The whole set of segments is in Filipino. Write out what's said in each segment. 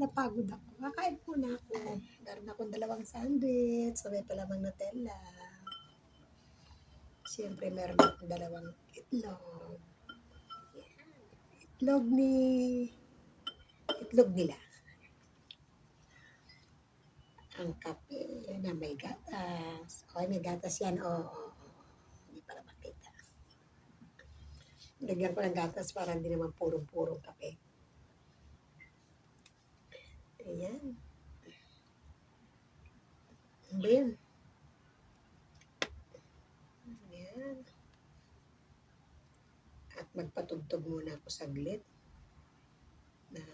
napapagod ako. Kakain muna ako. Meron akong dalawang sandwich. Sabay pa lamang Nutella. Siyempre, meron akong dalawang itlog. Itlog ni... Itlog nila. Ang kape na may gatas. Okay, may gatas yan. Oo, oo. Hindi para makita. Lagyan ko ng gatas para hindi naman purong-purong kape. Ayan. Ano? Ayan. At magpatugtog muna ako saglit ng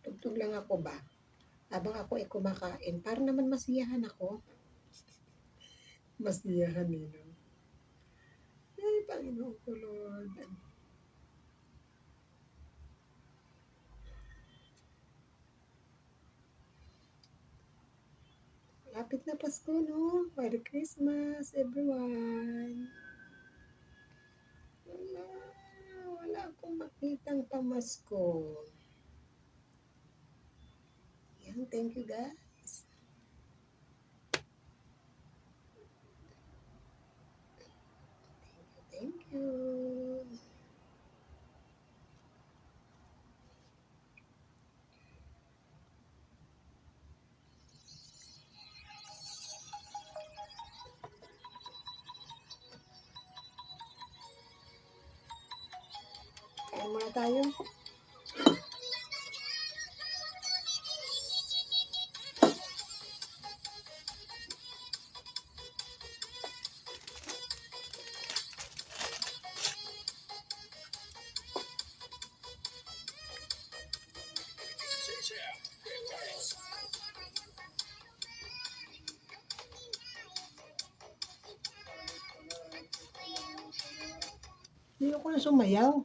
Tugtog lang ako ba? Habang ako ay kumakain, para naman masiyahan ako. masiyahan eh, no? Ay, Panginoon ko, Lord. Lapit na Pasko, no? Merry Christmas, everyone. Wala, wala akong makitang pamasko. Yan, thank you guys. Thank you, thank you. Kain muna tayo. Ako na sumayaw.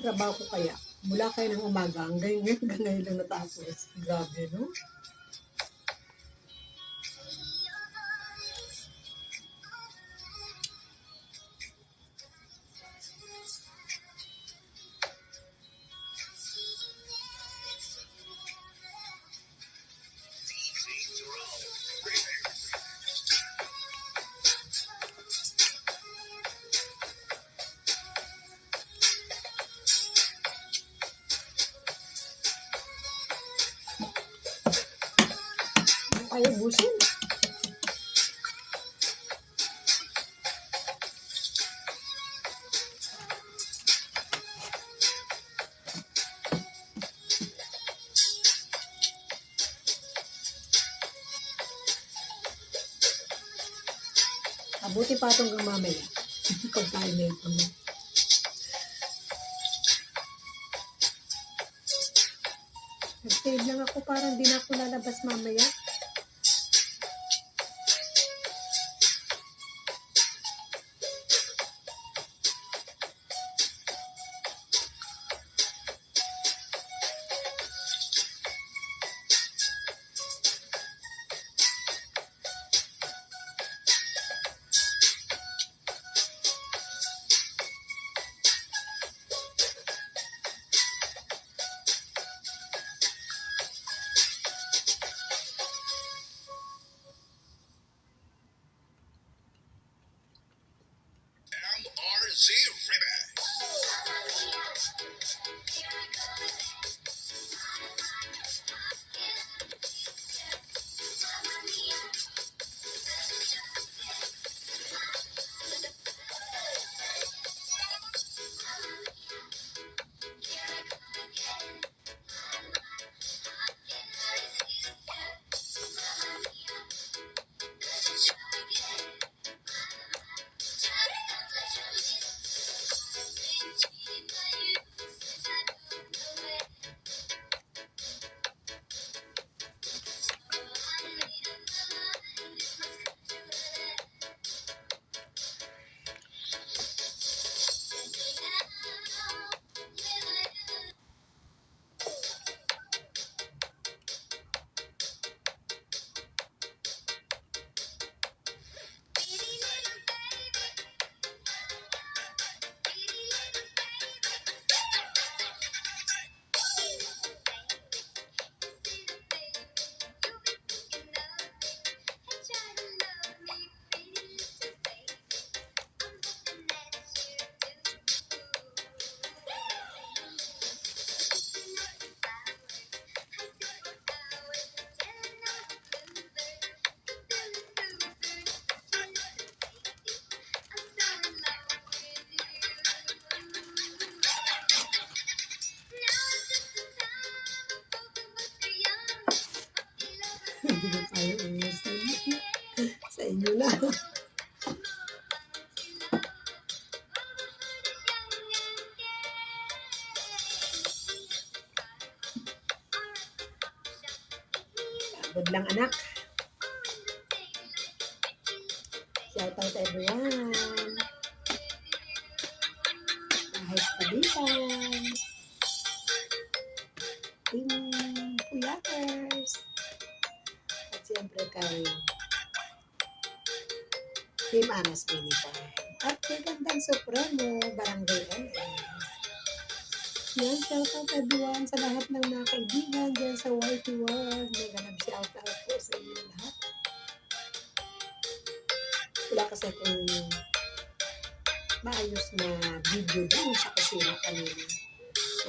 Trabaho ko kaya, mula kayo ng umaga hanggang ngayon, ngayon lang natapos. Grabe, no? Ubusin. Mabuti pa itong mamaya. Pag tayo may ano. Nag-save lang ako parang di na ako lalabas mamaya. River. Hindi na tayo ubusin. Sa inyo lang. Pagod lang anak. Shout out everyone. Kahit palitan. Team kay Team Anas Mini Farm. At kay Gandang Supremo, Barangay LS. Yan, shout out everyone sa lahat ng mga kaibigan dyan sa YT World. May ganap shout out po sa inyo lahat. Wala kasi kung maayos na video doon sa kusina kanina.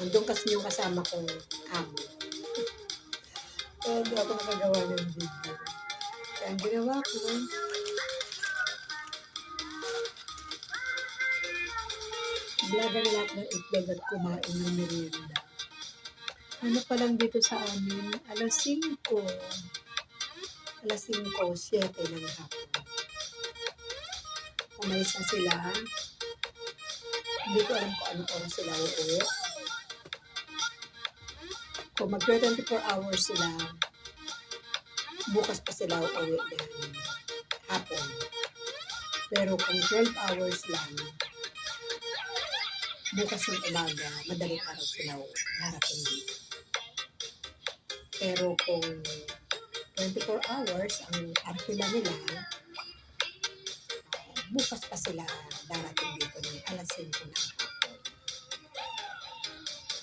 Nandun kasi yung kasama kong amo. Kaya hindi ako nakagawa ng video. Kaya ang ginawa ko, vlogan lahat ng itlog at kumain ng merienda. Ano pa lang dito sa amin? Alas 5. Alas 5, 7 ng hapon. Umalis na sila. Hindi ko alam kung anong oras sila uuwi. Kung mag 24 hours sila, bukas pa sila uuwi ng hapon. Pero kung 12 hours lang, bukas ng umaga, madaling araw sila harapin dito. Pero kung 24 hours ang arkila nila, bukas pa sila darating dito ng alas 5 ng hapon.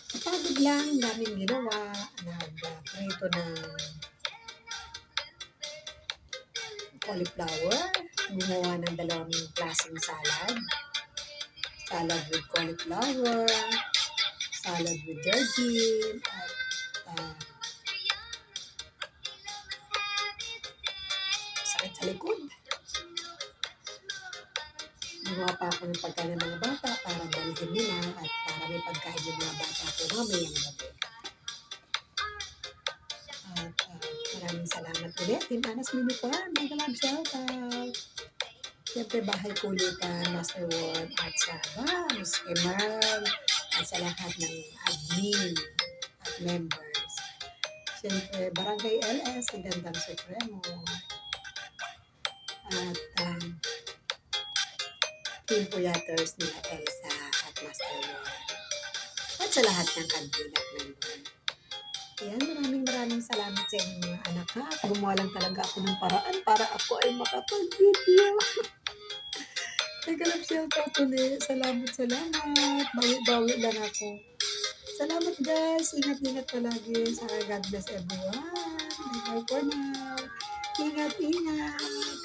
Kapagod lang, daming ginawa, nag-prito ng cauliflower, gumawa ng dalawang klaseng salad, salad with cauliflower, salad with jardine, at uh, likod. Gumawa pa ako ng pagkain ng mga bata para dalhin nila at para may pagkain yung mga bata ko mamayang gabi. Salamat ulit. Team Anas Mini Farm. Mega love shoutout. Siyempre, bahay kulitan, Master Ward, at sa Bams, kay Merl, at sa lahat ng admin at members. Siyempre, Barangay LS, si Gandang Supremo. At um, Team Puyaters nila Elsa at Master Ward. At sa lahat ng admin at member. Yan, maraming maraming salamat sa inyong mga anak ha. Gumawa lang talaga ako ng paraan para ako ay makapag-video. Lang siya ulit. Salamat, salamat. Bawi-bawi lang ako. Salamat guys. Ingat-ingat palagi. Sa God bless everyone. Bye for now. Ingat-ingat.